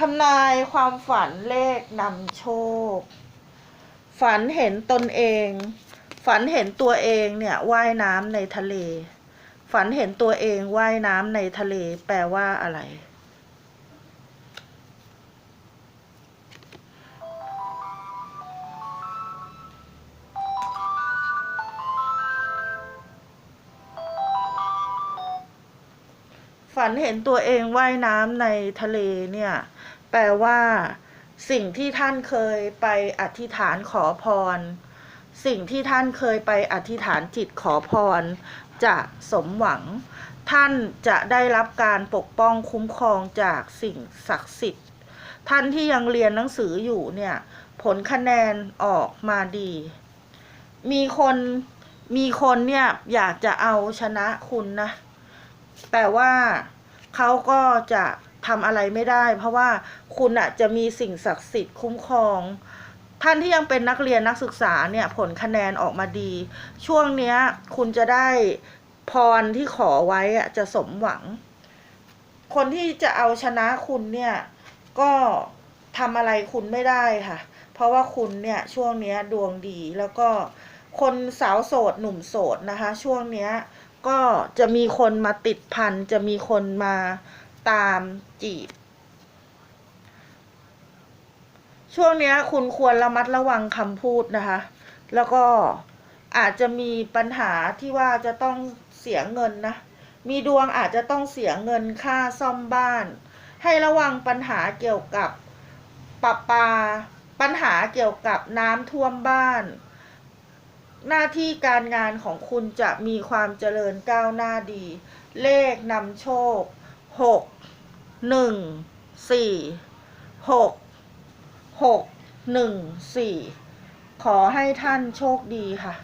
ทำนายความฝันเลขนำโชค ฝันเห็นตนเอง ฝันเห็นตัวเองเนี่ยว่ายน้ำในทะเล ฝันเห็นตัวเองว่ายน้ำในทะเลแปลว่าอะไร ฝันเห็นตัวเองว่ายน้ำในทะเลเนี่ย แปลว่า สิ่งที่ท่านเคยไปอธิษฐานขอพร สิ่งที่ท่านเคยไปอธิษฐานจิตขอพร จะสมหวัง ท่านจะได้รับการปกป้องคุ้มครองจากสิ่งศักดิ์สิทธิ์ ท่านที่ยังเรียนหนังสืออยู่เนี่ย ผลคะแนนออกมาดี มีคนมีคนเนี่ยอยากจะเอาชนะคุณนะ แต่ว่าเขาก็จะทำอะไรไม่ได้ เพราะว่าคุณอะจะมีสิ่งศักดิ์สิทธิ์คุ้มครอง ท่านที่ยังเป็นนักเรียนนักศึกษาเนี่ยผลคะแนนออกมาดี ช่วงเนี้ยคุณจะได้พรที่ขอไว้อะจะสมหวัง คนที่จะเอาชนะคุณเนี่ยก็ทำอะไรคุณไม่ได้ค่ะ เพราะว่าคุณเนี่ยช่วงเนี้ยดวงดีแล้วก็คนสาวโสดหนุ่มโสดนะคะ ช่วงเนี้ย ก็จะมีคนมาติดพัน จะมีคนมาตามจีบ ช่วงนี้คุณควรระมัดระวังคำพูดนะคะ แล้วก็อาจจะมีปัญหาที่ว่าจะต้องเสียเงินนะ มีดวงอาจจะต้องเสียเงินค่าซ่อมบ้าน ให้ระวังปัญหาเกี่ยวกับปรับปาปัญหาเกี่ยวกับน้ำท่วมบ้าน หน้าที่การงานของคุณจะมีความเจริญก้าวหน้าดี เลขนำโชคหกหนึ่งสี่หกหกหนึ่งสี่ขอให้ท่านโชคดีค่ะ